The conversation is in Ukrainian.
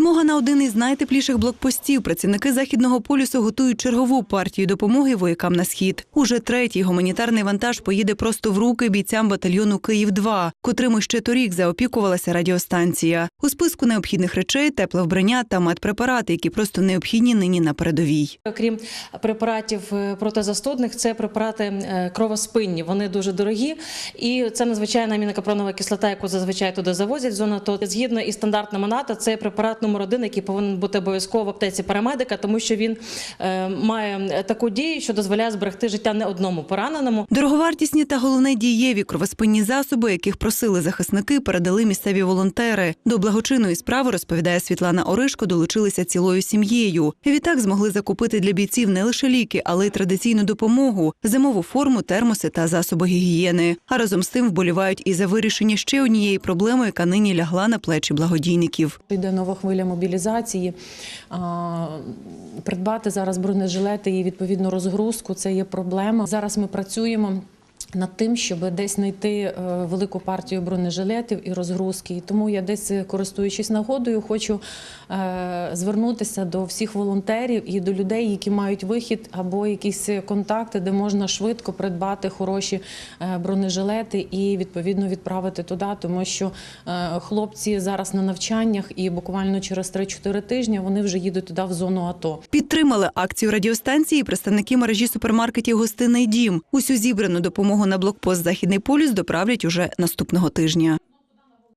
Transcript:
Підмога на один із найтепліших блокпостів. Працівники західного полюсу готують чергову партію допомоги воякам на схід. Уже третій гуманітарний вантаж поїде просто в руки бійцям батальйону Київ 2 котрими ще торік заопікувалася радіостанція. У списку необхідних речей тепле вбрання та медпрепарати, які просто необхідні нині на передовій. Окрім препаратів е, протизастудних, це препарати е, кровоспинні. Вони дуже дорогі, і це надзвичайна амінокапронова кислота, яку зазвичай туди завозять. в Зону АТО. згідно із стандартними НАТО, це препарат номер один, який повинен бути обов'язково в аптеці парамедика, тому що він е, має таку дію, що дозволяє зберегти життя не одному пораненому. Дороговартісні та головне дієві кровоспинні засоби, яких просили захисники, передали місцеві волонтери. До благочинної справи розповідає Світлана Оришко, долучилися цілою сім'єю. Відтак змогли закупити для бійців не лише ліки, але й традиційну допомогу, зимову форму, термоси та засоби гігієни. А разом з тим вболівають і за вирішення ще однієї проблеми, яка нині лягла на плечі благодійників. Йде нова хвиля мобілізації. Придбати зараз бронежилети і відповідно розгрузку це є проблема. Зараз ми працюємо. Над тим, щоб десь знайти е, велику партію бронежилетів і розгрузки. І тому я десь, користуючись нагодою, хочу е, звернутися до всіх волонтерів і до людей, які мають вихід або якісь контакти, де можна швидко придбати хороші е, бронежилети і відповідно відправити туди, тому що хлопці зараз на навчаннях і буквально через 3-4 тижні вони вже їдуть туди в зону АТО. Підтримали акцію радіостанції представники мережі супермаркетів Гостинний дім. Усю зібрану допомогу на блокпост Західний полюс доправлять уже наступного тижня.